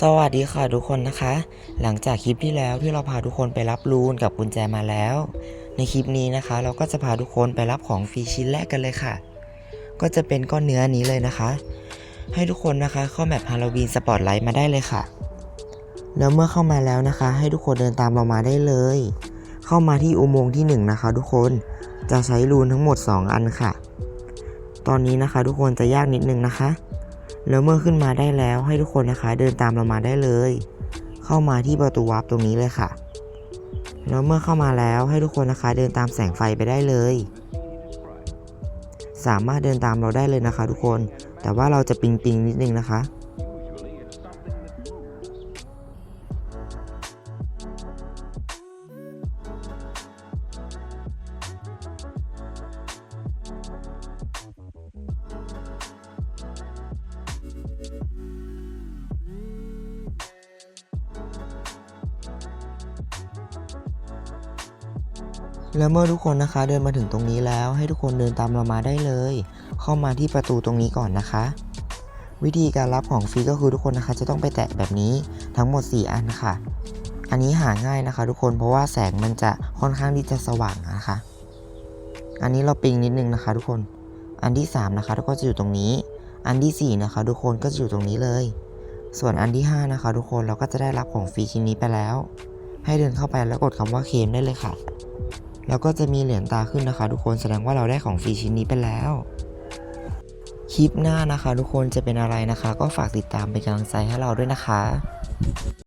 สวัสดีค่ะทุกคนนะคะ หลังจากคลิปที่แล้วที่เราพาทุกคนไปรับรูนกับกุญแจมาแล้ว ในคลิปนี้นะคะ เราก็จะพาทุกคนไปรับของฟรีชิ้นแรกกันเลยค่ะ ก็จะเป็นก้อนเนื้อนี้เลยนะคะ ให้ทุกคนนะคะเข้าแมปฮาโลวีนสปอตไลท์มาได้เลยค่ะ แล้วเมื่อเข้ามาแล้วนะคะ ให้ทุกคนเดินตามเรามาได้เลย เข้ามาที่อุโมงค์ที่หนึ่งนะคะ ทุกคนจะใช้รูนทั้งหมด 2 อันค่ะ ตอนนี้นะคะ ทุกคนจะยากนิดนึงนะคะ แล้วเมื่อขึ้นมาได้แล้วให้ทุกคนนะคะเดินตามเรามาได้เลย เข้ามาที่ประตูวาร์ปตรงนี้เลยค่ะ แล้วเมื่อเข้ามาแล้วให้ทุกคนนะคะเดินตามแสงไฟไปได้เลย สามารถเดินตามเราได้เลยนะคะ ทุกคน แต่ว่าเราจะปิงปิงนิดนึงนะคะ แล้วเมื่อทุกคนนะคะเดินมาถึงตรงนี้แล้ว ให้ทุกคนเดินตามเรามาได้เลย เข้ามาที่ประตูตรงนี้ก่อนนะคะ วิธีการรับของฟรีก็คือทุกคนนะคะ จะต้องไปแตะแบบนี้ทั้งหมด 4 อันค่ะ อันนี้หาง่ายนะคะ ทุกคนเพราะว่าแสงมันจะค่อนข้างที่จะสว่างนะคะ อันนี้เราปิงนิดนึงนะคะ ทุกคนอันที่ 3 นะคะก็จะอยู่ตรงนี้ อันที่ 4 นะคะ ทุกคนก็จะอยู่ตรงนี้เลย ส่วนอันที่ 5 นะคะ ทุกคนเราก็จะได้รับของฟรีชิ้นนี้ไปแล้ว ให้เดินเข้าไปแล้วกดคำว่าเคลมได้เลยค่ะ แล้วก็จะมีเหรียญตาขึ้นนะคะ ทุกคนแสดงว่าเราได้ของฟรีชิ้นนี้ไปแล้ว คลิปหน้านะคะ ทุกคนจะเป็นอะไรนะคะ ก็ฝากติดตามเป็นกำลังใจให้เราด้วยนะคะ